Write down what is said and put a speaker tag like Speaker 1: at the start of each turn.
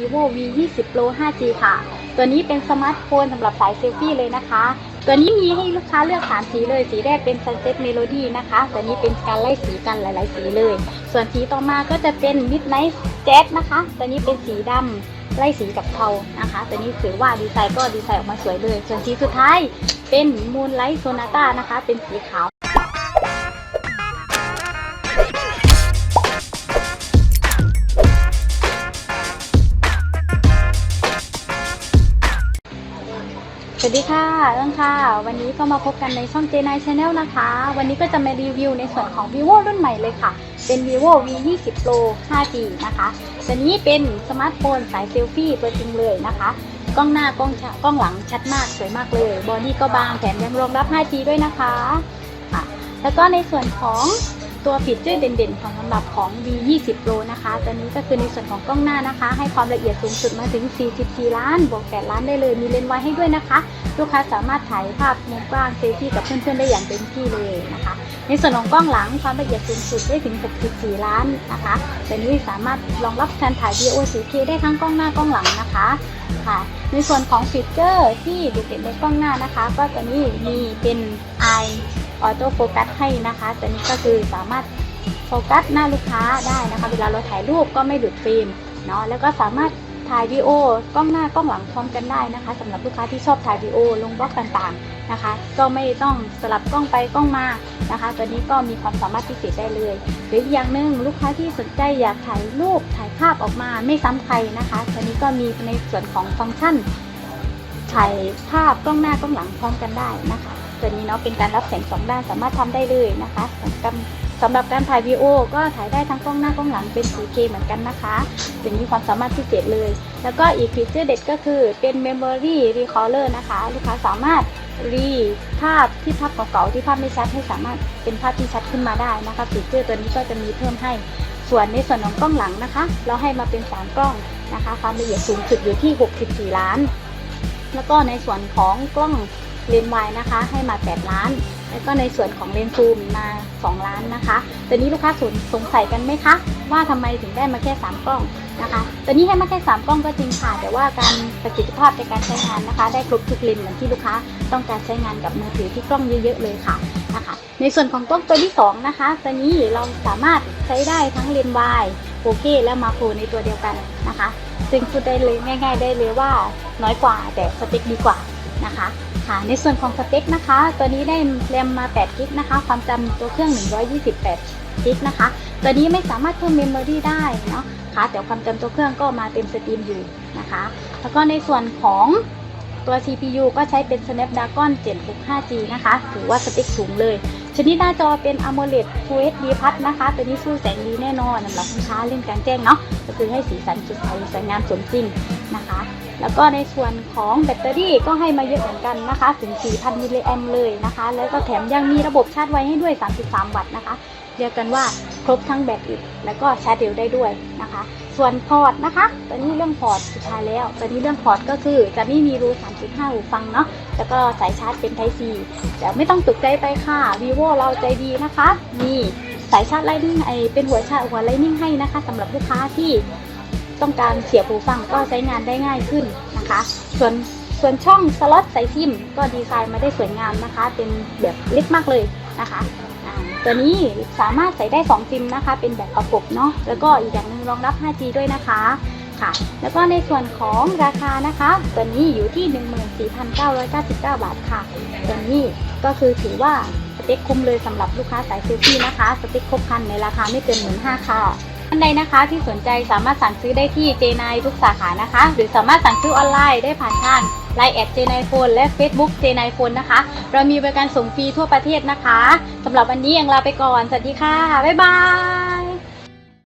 Speaker 1: vivo v 2 0 pro 5g ค่ะ ตัวนี้เป็นสมาร์ทโฟนสำหรับสายเซลฟี่เลยนะคะ ตัวนี้มีให้ลูกค้าเลือก 3 สีเลย สีแรกเป็น sunset melody นะคะ ตัวนี้เป็นการไล่สีกันหลาย ๆ สีเลย ส่วนสีต่อมาก็จะเป็น midnight jet นะคะ ตัวนี้เป็นสีดำไล่สีกับเทานะคะ ตัวนี้ถือว่าดีไซน์ก็ดีไซน์ออกมาสวยเลย ส่วนสีสุดท้ายเป็น moonlight sonata นะคะ เป็นสีขาว สวัสดีค่ะเอิงค่ะ วันนี้ก็มาพบกันในช่อง J9 Channel นะคะ วันนี้ก็จะมารีวิวในส่วนของ vivo รุ่นใหม่เลยค่ะ เป็น vivo v 2 0 pro 5g นะคะตัวนี้เป็นสมาร์ทโฟนสายเซลฟี่ตัวจริงเลยนะคะ กล้องหน้ากล้องกล้องหลังชัดมากสวยมากเลย บอดี้ก็บางแถมยังรองรับ 5G ด้วยนะคะค่ะแล้วก็ในส่วนของ ตัวฟีเจอร์เด่นๆ ของสำหรับของ V 2 0 Pro นะคะตัวนี้ก็คือในส่วนของกล้องหน้านะคะ ให้ความละเอียดสูงสุดมาถึง 44 ล้าน บวก 8 ล้านได้เลย มีเลนส์ไวให้ด้วยนะคะ ลูกค้าสามารถถ่ายภาพมุมกว้างเซลฟี่กับเพื่อนๆ ได้อย่างเต็มที่เลยนะคะ ในส่วนของกล้องหลังความละเอียดสูงสุดได้ถึง 64 ล้านนะคะตัวนี้สามารถรองรับการถ่ายวีดีโอ 4K ได้ทั้งกล้องหน้ากล้องหลังนะคะ ค่ะ ในส่วนของฟีเจอร์ที่ดูเด่นในกล้องหน้านะคะ ก็ตัวนี้มีเป็น Eye Auto Focus ให้นะคะ ตัวนี้ก็คือสามารถโฟกัสหน้าลูกค้าได้นะคะ เวลาเราถ่ายรูปก็ไม่หลุดฟิล์มเนาะแล้วก็สามารถ ถ่ายวีดีโอกล้องหน้ากล้องหลังพร้อมกันได้นะคะสำหรับลูกค้าที่ชอบถ่ายวีดีโอลงบล็อกต่างๆนะคะ ก็ไม่ต้องสลับกล้องไปกล้องมานะคะ ตัวนี้ก็มีความสามารถพิเศษได้เลย หรืออย่างหนึ่งลูกค้าที่สนใจอยากถ่ายรูปถ่ายภาพออกมาไม่ซ้ำใครนะคะ ตัวนี้ก็มีในส่วนของฟังก์ชันถ่ายภาพกล้องหน้ากล้องหลังพร้อมกันได้นะคะ ตัวนี้เนาะเป็นการรับแสงสองด้านสามารถทำได้เลยนะคะสำหรับ สำหรับการถ่ายวีดีโอก็ถ่ายได้ทั้งกล้องหน้ากล้องหลังเป็น 4K เหมือนกันนะคะเป็นมีความสามารถพิเศษเลย แล้วก็อีกฟีเจอร์เด็ดก็คือเป็น Memory Recaller นะคะ ลูกค้าสามารถรีภาพที่ภาพเก่าๆที่ภาพไม่ชัดให้สามารถเป็นภาพที่ชัดขึ้นมาได้นะคะฟีเจอร์ตัวนี้ก็จะมีเพิ่มให้ ส่วนในส่วนของกล้องหลังนะคะ เราให้มาเป็น 3 กล้องนะคะ ความละเอียดสูงสุดอยู่ที่ 64 ล้าน แล้วก็ในส่วนของกล้อง เลนวายนะคะ ให้มา 8 ล้าน แล้วก็ในส่วนของเลนซูมมา 2 ล้านนะคะตัวนี้ลูกค้าสนสงสัยกันไหมคะ ว่าทำไมถึงได้มาแค่ 3 กล้องนะคะตัวนี้ให้มาแค่ 3 กล้องก็จริงค่ะ แต่ว่าการประสิทธิภาพในการใช้งานนะคะ ได้ครบทุกเลนเหมือนที่ลูกค้าต้องการใช้งานกับมือถือที่กล้องเยอะๆเลยค่ะนะคะ ในส่วนของกล้องตัวที่สองนะคะตัวนี้เราสามารถใช้ได้ทั้งเลนวายโอเคและมาโครในตัวเดียวกันนะคะซึ่งพูดได้เลยง่าย ๆ ได้เลยว่าน้อยกว่าแต่สเปคดีกว่านะคะ ค่ะในส่วนของสเปคนะคะ ตัวนี้ได้แรมมา8กิกนะคะ ความจำตัวเครื่อง 128กิกนะคะ ตัวนี้ไม่สามารถเพิ่มเมมโมรีได้เนาะค่ะแต่ความจำตัวเครื่องก็มาเต็มสตรีมอยู่นะคะ แล้วก็ในส่วนของตัว CPU ก็ใช้เป็น Snapdragon 765G นะคะ ถือว่าสเปคสูงเลย ชนิดหน้าจอเป็น AMOLED Full HD Plus นะคะ ตัวนี้สู้แสงดีแน่นอนสำหรับลูกค้าเล่นกลางแจ้งเนาะ ก็คือให้สีสันสดใสสวยงามสมจริงนะคะ แล้วก็ในส่วนของแบตเตอรี่ก็ให้มาเยอะเหมือนกันนะคะ ถึง 4,000 มิลลิแอมเลยนะคะ แล้วก็แถมยังมีระบบชาร์จไวให้ด้วย 33 วัตต์นะคะ เรียกกันว่าครบทั้งแบตอึดแล้วก็ชาร์จเร็วได้ด้วยนะคะ ส่วนพอร์ตนะคะ ตอนนี้เรื่องพอร์ตสุดท้ายแล้ว ตอนนี้เรื่องพอร์ตก็คือจะไม่มีรู 3.5 หูฟังเนาะ แล้วก็สายชาร์จเป็น Type C แต่ไม่ต้องตกใจไปค่ะ vivo เราใจดีนะคะ มีสายชาร์จไลนิ่งไอเป็นหัวชาร์จหัวไลนิ่งให้นะคะสำหรับลูกค้าที่ ต้องการเสียบหูฟังก็ใช้งานได้ง่ายขึ้นนะคะ ส่วนส่วนช่องสล็อตใส่ซิม ก็ดีไซน์มาได้สวยงามนะคะ เป็นแบบเล็กมากเลยนะคะตัวนี้สามารถใส่ได้ 2 ซิมนะคะ เป็นแบบประกบเนาะแล้วก็อีกอย่างหนึ่งรองรับ 5G ด้วยนะคะค่ะแล้วก็ในส่วนของราคานะคะ ตัวนี้อยู่ที่ 14,999 บาทค่ะตัวนี้ก็คือถือว่าสเปคคุ้มเลยสำหรับลูกค้าสายเซลฟี่นะคะ สเปคครบคันในราคาไม่เกินหมื่นห้าค่ะ ท่านใดนะคะที่สนใจสามารถสั่งซื้อได้ที่เจนายทุกสาขานะคะ หรือสามารถสั่งซื้อออนไลน์ได้ผ่านทางไลน์แอดเจนายโฟนและ Facebook เจนายโฟนนะคะ เรามีบริการส่งฟรีทั่วประเทศนะคะสำหรับวันนี้ยังลาไปก่อน สวัสดีค่ะ บ๊ายบาย